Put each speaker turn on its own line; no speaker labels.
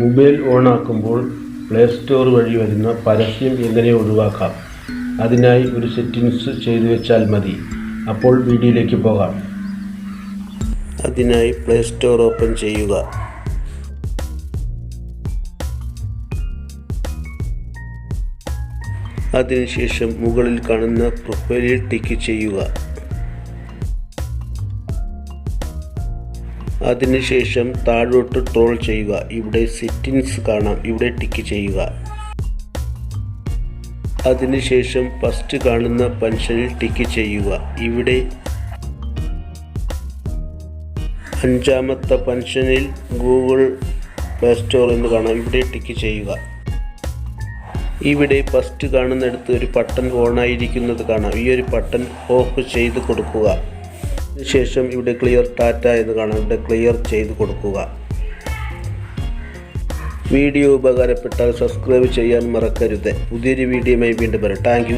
Mobile ഓണാക്കുമ്പോൾ play store വഴി വരുന്ന പരസ്യം എങ്ങനെ ഒഴിവാക്കാം? അതിനായി ഒരു സെറ്റിങ്സ് ചെയ്തു വെച്ചാൽ മതി. അപ്പോൾ വീഡിയോയിലേക്ക് പോകാം. അതിനായി പ്ലേ സ്റ്റോർ ഓപ്പൺ ചെയ്യുക. അതിനുശേഷം മുകളിൽ കാണുന്ന പ്രൊഫൈലിൽ ടിക്ക് ചെയ്യുക. അതിനുശേഷം താഴോട്ട് ട്രോൾ ചെയ്യുക. ഇവിടെ സെറ്റിങ്സ് കാണാം. ഇവിടെ ടിക്ക് ചെയ്യുക. അതിനുശേഷം ഫസ്റ്റ് കാണുന്ന പെൻഷനിൽ ടിക്ക് ചെയ്യുക. ഇവിടെ അഞ്ചാമത്തെ പെൻഷനിൽ ഗൂഗിൾ പ്ലേ സ്റ്റോർ എന്ന് കാണാം. ഇവിടെ ടിക്ക് ചെയ്യുക. ഇവിടെ ഫസ്റ്റ് കാണുന്നിടത്ത് ഒരു ബട്ടൺ ഓണായിരിക്കുന്നത് കാണാം. ഈ ഒരു ബട്ടൺ ഓഫ് ചെയ്ത് കൊടുക്കുക. ശേഷം ഇവിടെ ക്ലിയർ ടാറ്റ എന്ന് കാണാം ഇവിടെ ക്ലിയർ ചെയ്ത് കൊടുക്കുക. വീഡിയോ ഉപകാരപ്പെട്ടാൽ സബ്സ്ക്രൈബ് ചെയ്യാൻ മറക്കരുത്. പുതിയൊരു വീഡിയോയുമായി വീണ്ടും വരാം. താങ്ക്